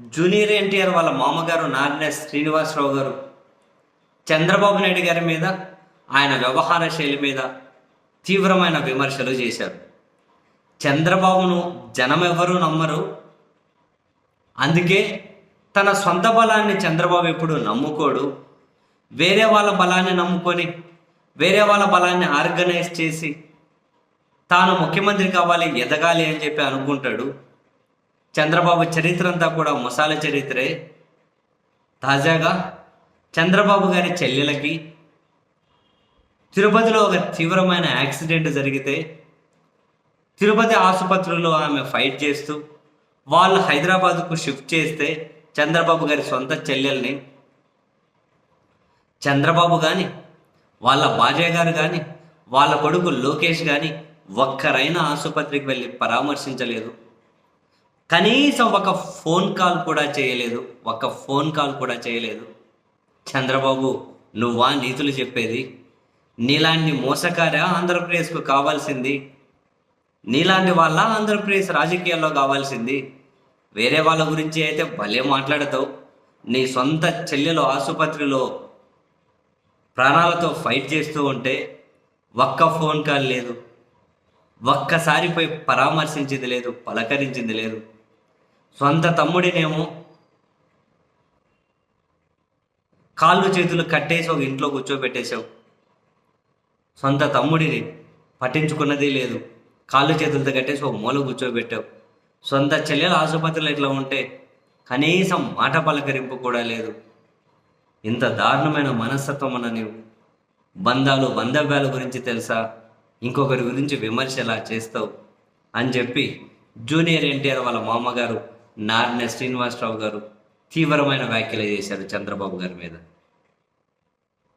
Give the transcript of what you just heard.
Junior NTR వాళ్ళ మామగారు నారాయణ శ్రీనివాసరావు గారు చంద్రబాబు నాయుడు గారి మీద ఆయన వ్యవహార శైలి మీద తీవ్రమైన విమర్శలు చేశారు. చంద్రబాబును జనం ఎవరూ నమ్మరు. అందుకే తన సొంత బలాన్ని చంద్రబాబు ఎప్పుడు నమ్ముకోడు. వేరే వాళ్ళ బలాన్ని నమ్ముకొని వేరే వాళ్ళ బలాన్ని ఆర్గనైజ్ చేసి తాను ముఖ్యమంత్రి కావాలి ఎదగాలి అని చెప్పి అనుకుంటాడు. చంద్రబాబు చరిత్ర అంతా కూడా ముసాల చరిత్రే. తాజాగా చంద్రబాబు గారి చెల్లెలకి తిరుపతిలో ఒక తీవ్రమైన యాక్సిడెంట్ జరిగితే తిరుపతి ఆసుపత్రిలో ఆమె ఫైట్ చేస్తూ వాళ్ళు హైదరాబాద్కు షిఫ్ట్ చేస్తే చంద్రబాబు గారి సొంత చెల్లెల్ని చంద్రబాబు కానీ వాళ్ళ బాజయ్య గారు కానీ వాళ్ళ కొడుకు లోకేష్ కానీ ఒక్కరైనా ఆసుపత్రికి వెళ్ళి పరామర్శించలేదు. కనీసం ఒక ఫోన్ కాల్ కూడా చేయలేదు. ఒక ఫోన్ కాల్ కూడా చేయలేదు. చంద్రబాబు నువ్వా నీతులు చెప్పేది? నీలాంటి మోసకార ఆంధ్రప్రదేశ్కు కావాల్సింది? నీలాంటి వాళ్ళ ఆంధ్రప్రదేశ్ రాజకీయాల్లో కావాల్సింది? వేరే వాళ్ళ గురించి అయితే భలే మాట్లాడతావు. నీ సొంత చెల్లెలు ఆసుపత్రిలో ప్రాణాలతో ఫైట్ చేస్తూ ఉంటే ఒక్క ఫోన్ కాల్ లేదు. ఒక్కసారి పోయి పరామర్శించింది లేదు పలకరించింది లేదు. సొంత తమ్ముడినేమో కాళ్ళు చేతులు కట్టేసి ఒక ఇంట్లో కూర్చోబెట్టేశావు. సొంత తమ్ముడిని పట్టించుకున్నది లేదు. కాళ్ళు చేతులతో కట్టేసి ఒక మూల కూర్చోబెట్టావు. సొంత చెల్లెల ఆసుపత్రిలో ఇట్లా ఉంటే కనీసం మాట పలకరింపు కూడా లేదు. ఇంత దారుణమైన మనస్తత్వం అన్న నీవు బంధాలు బంధవ్యాల గురించి తెలుసా? ఇంకొకరి గురించి విమర్శ ఎలా చేస్తావు? అని చెప్పి జూనియర్ ఎన్టీఆర్ వాళ్ళ మామగారు నారాయణ శ్రీనివాసరావు గారు తీవ్రమైన వ్యాఖ్యలు చేశారు చంద్రబాబు గారి మీద.